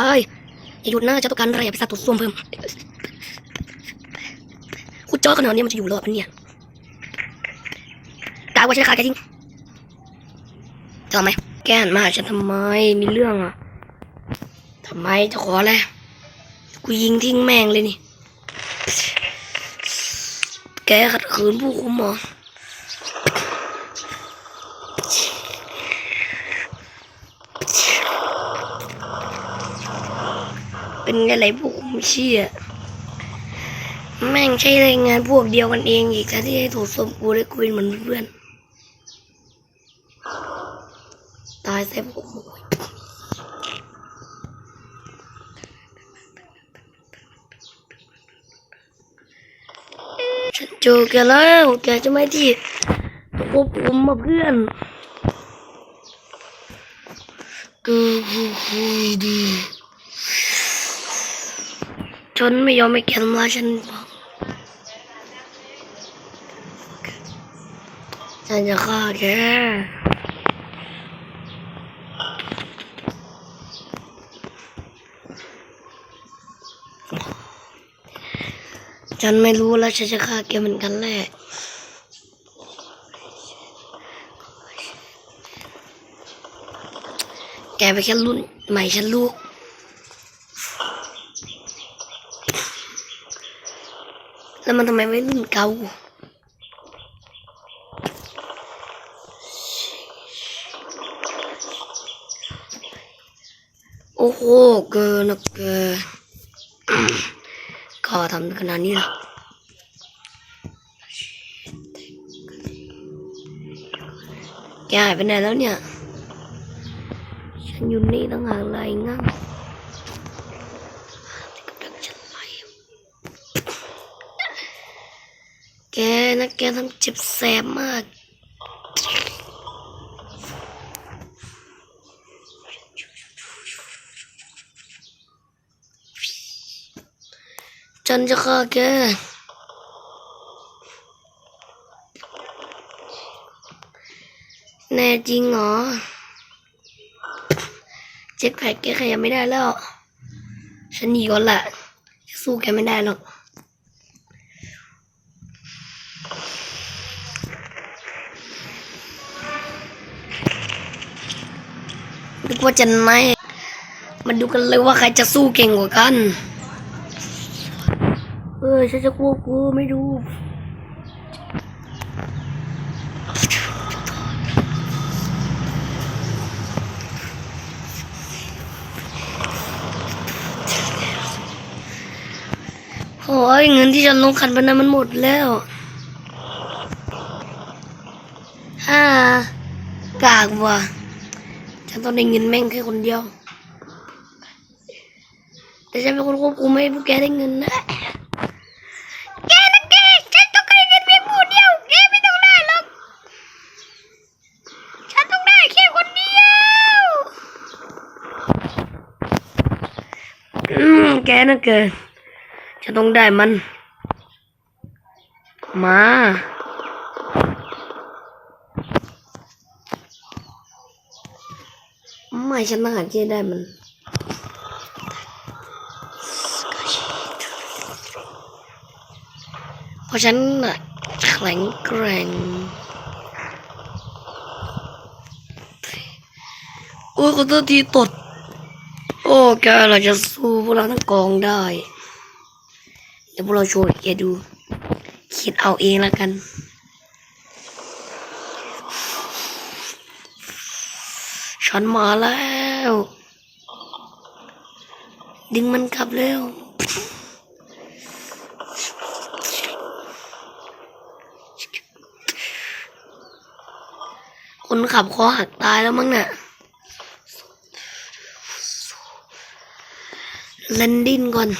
ไปอย่าหยุดหนะเจ้าต้องการอะไรอย่าไปสัตว์ตัวส้วมเพิ่มคุณจอขนาดนี้มันจะอยู่รอดปะเนี่ยกล่าวว่าฉันขาดแกจริงทำไมแกหันมาฉันทำไมมีเรื่องอะทำไมจะขออะไรกูยิงทิ้งแม่งเลยนี่ แกขัดขืนผู้คุมหรอ เป็นไงไรพวกคุมเชี่ยแม่งใช่รายงานพวกเดียวกันเองอีกที่ให้ถูกสมกูได้คุยเหมือนเพื่อน ตายเซฟผมฉันเจอแกแล้วแกจะไม่ที่ควบคุมมาเพื่อนเออคุยดี ฉันไม่ยอมให้แกทำร้ายฉันบอกฉันจะฆ่าแกฉันไม่รู้แล้วฉันจะฆ่าแกเหมือนกันแหละแกไปนแค่รุ่นใหม่ฉันลูก แล้วมันทำไมไม่รุ่นเก่าโอ้โห เกินนะเกินก็ทำขนาดนี้ละแกหายไปไหนแล้วเนี่ย ฉันอยู่นี่ตั้งหากอะไรงั้นกำลังจะไล่ แกนะแกทำเจ็บแสบมาก ฉันจะฆ่าแกแน่จริงเหรอ เจ็ดแผลแกขยับไม่ได้แล้ว ฉันหนีก่อนแหละสู้แกไม่ได้หรอก นึกว่าจะไหนมาดูกันเลยว่าใครจะสู้เก่งกว่ากัน เออฉันจะกลัวกูไม่ดูโอ้ยเงินที่ฉันลงขันพนันมันหมดแล้วฮ่ากากว่ะ ฉันต้องได้เงินแม่งแค่คนเดียว แต่ฉันเป็นคนควบคุมให้พวกแกได้เงินนะแกนะแกฉันต้องได้เงินเพียงผู้เดียวแกไม่ต้องได้หรอกฉันต้องได้แค่คนเดียวอืมแกนะเกินฉันต้องได้มัน มา ไม่ฉันต้องหาที่ได้มันเพราะฉันน่ะแข็งแกร่งโอ้ยขอโทษทีตด โอ้แกเราจะสู้พวกเราทั้งกองได้ เดี๋ยวพวกเราโชว์แกดู คิดเอาเองแล้วกัน ฉันมาแล้ว ดึงมันกลับเร็วคนขับคอหักตายแล้วมั้งน่ะแลนดิ้นก่อน